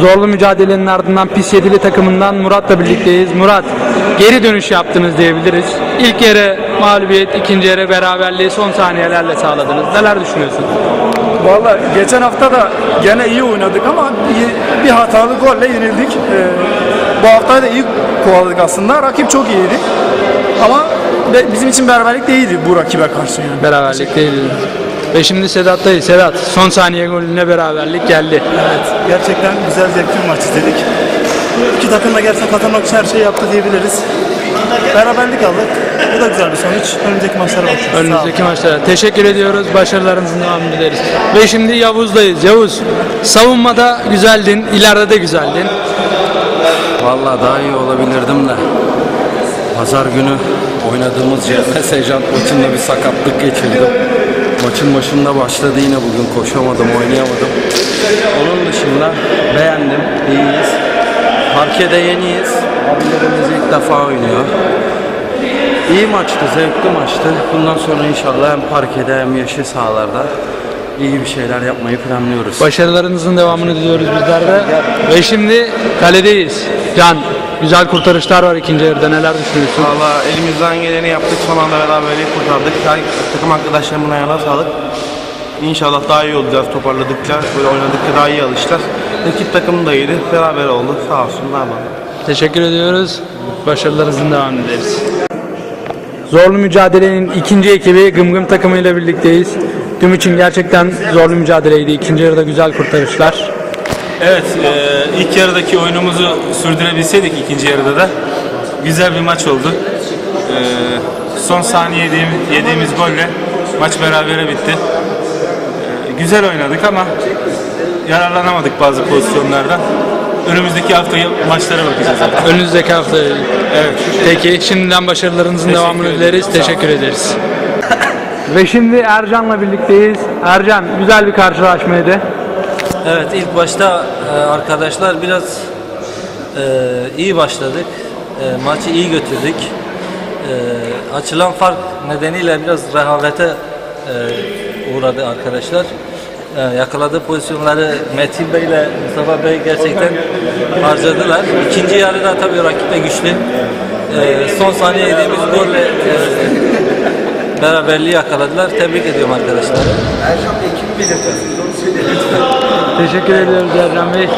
Zorlu mücadelenin ardından pis yedili takımından Murat'la birlikteyiz. Murat, geri dönüş yaptınız diyebiliriz. İlk yere mağlubiyet, ikinci yere beraberliği son saniyelerle sağladınız. Neler düşünüyorsun? Valla geçen hafta da gene iyi oynadık ama bir, hatalı golle yenildik. Ee, bu hafta da iyi kovaladık aslında. Rakip çok iyiydi. Ama bizim için beraberlik de iyiydi bu rakibe karşı yani. Beraberlik değil. Ve şimdi Sedat'tayız. Sedat, son saniye golüne beraberlik geldi. Evet, gerçekten güzel zevkli bir maç izledik. İki takım da gerçekten kazanmak için her şeyi yaptı diyebiliriz. Beraberlik aldık. Bu da güzel bir sonuç. Önümüzdeki maçlara bakacağız. Önümüzdeki maçlara. Teşekkür ediyoruz. Başarılarınızın devamını dileriz. Ve şimdi Yavuz'dayız. Yavuz, savunmada güzeldin, ileride de güzeldin. Vallahi daha iyi olabilirdim de. Pazar günü oynadığımız CS Sejant maçında bir sakatlık geçirdim. Maçın başında başladı yine bugün koşamadım, oynayamadım. Onun dışında beğendim, iyiyiz. Parkede yeniyiz. Abilerimiz ilk defa oynuyor. İyi maçtı, zevkli maçtı. Bundan sonra inşallah hem parkede hem yeşil sahalarda iyi bir şeyler yapmayı planlıyoruz. Başarılarınızın devamını diliyoruz bizler de. Ve şimdi kaledeyiz. Can, güzel kurtarışlar var ikinci yarıda. Neler düşünüyorsun? Valla elimizden geleni yaptık. Son anda beraberliği kurtardık. Her takım arkadaşlarımın ayağına sağlık. İnşallah daha iyi olacağız toparladıkça. Böyle oynadıkça daha iyi alışacağız. Rakip takım da iyiydi. Beraber oldu. Sağ olsun. Yapalım. Teşekkür ediyoruz. Başarılarınızın devamını dileriz. Zorlu mücadelenin ikinci ekibi Gımgım takımıyla birlikteyiz. Tüm için gerçekten zorlu mücadeleydi. İkinci yarıda güzel kurtarışlar. Evet, e, ilk yarıdaki oyunumuzu sürdürebilseydik ikinci yarıda da güzel bir maç oldu. E, son saniye yediğim, yediğimiz golle maç berabere bitti. E, güzel oynadık ama yararlanamadık bazı pozisyonlardan. Önümüzdeki hafta maçlara bakacağız artık. Önümüzdeki hafta. Evet. Peki şimdiden başarılarınızın Teşekkür devamını ederim. dileriz. Teşekkür ederiz. Ve şimdi Ercan'la birlikteyiz. Ercan güzel bir karşılaşmaydı. Evet ilk başta e, arkadaşlar biraz e, iyi başladık. E, maçı iyi götürdük. Açılan fark nedeniyle biraz rehavete uğradı arkadaşlar. Yakaladığı pozisyonları Metin Bey ile Mustafa Bey gerçekten harcadılar. İkinci yarıda tabii rakip de güçlü. Son saniye yediğimiz golle beraberliği yakaladılar. Tebrik ediyorum arkadaşlar. Teşekkür ediyoruz Ercan Bey.